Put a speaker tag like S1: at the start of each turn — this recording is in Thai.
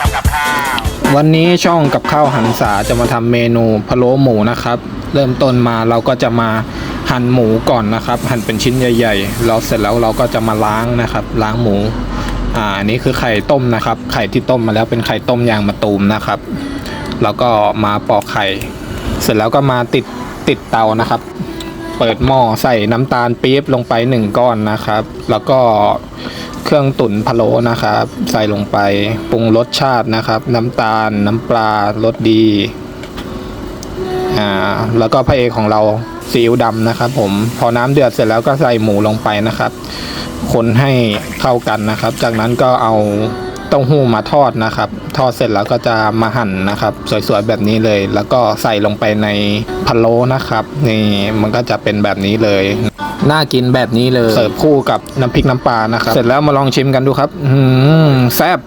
S1: ทำกับข้าว
S2: วันนี้ช่องกับข้าวหันษาจะมาทำเมนูพะโล้หมูนะครับ เริ่มต้นมาเราก็จะมาหั่นหมูก่อนนะครับ หั่นเป็นชิ้นใหญ่ๆแล้วเสร็จแล้วเราก็จะมาล้างนะครับ ล้างหมูอ่าอันนี้คือไข่ต้มนะครับ ไข่ที่ต้มมาแล้วเป็นไข่ต้มยางมะตูมนะครับ แล้วก็มาปอกไข่ เสร็จแล้วก็มาติดติดเตานะครับ เปิดหม้อใส่น้ำตาลปี๊บลงไปหนึ่งก้อนนะครับ แล้วก็ เครื่องตุ๋นพะโล้นะครับ ใส่ลงไปปรุงรสชาตินะครับ น้ำตาล น้ำปลารสดีอ่าแล้วก็พระเอกของเราซีอิ๊วดำนะครับผมพอน้ำเดือดเสร็จแล้วก็ใส่หมูลงไปนะครับ คนให้เข้ากันนะครับ จากนั้นก็เอา เต้าหู้มาทอดนะครับ ทอดเสร็จแล้วก็จะมาหั่นนะครับ สวยๆแบบนี้เลย แล้วก็ใส่ลงไปในพะโล้นะครับ นี่มันก็จะเป็นแบบนี้เลยน่ากินแบบนี้เลยเสิร์ฟคู่กับน้ำพริกน้ำปลานะครับ เสร็จแล้วมาลองชิมกันดูครับ อืมแซ่บ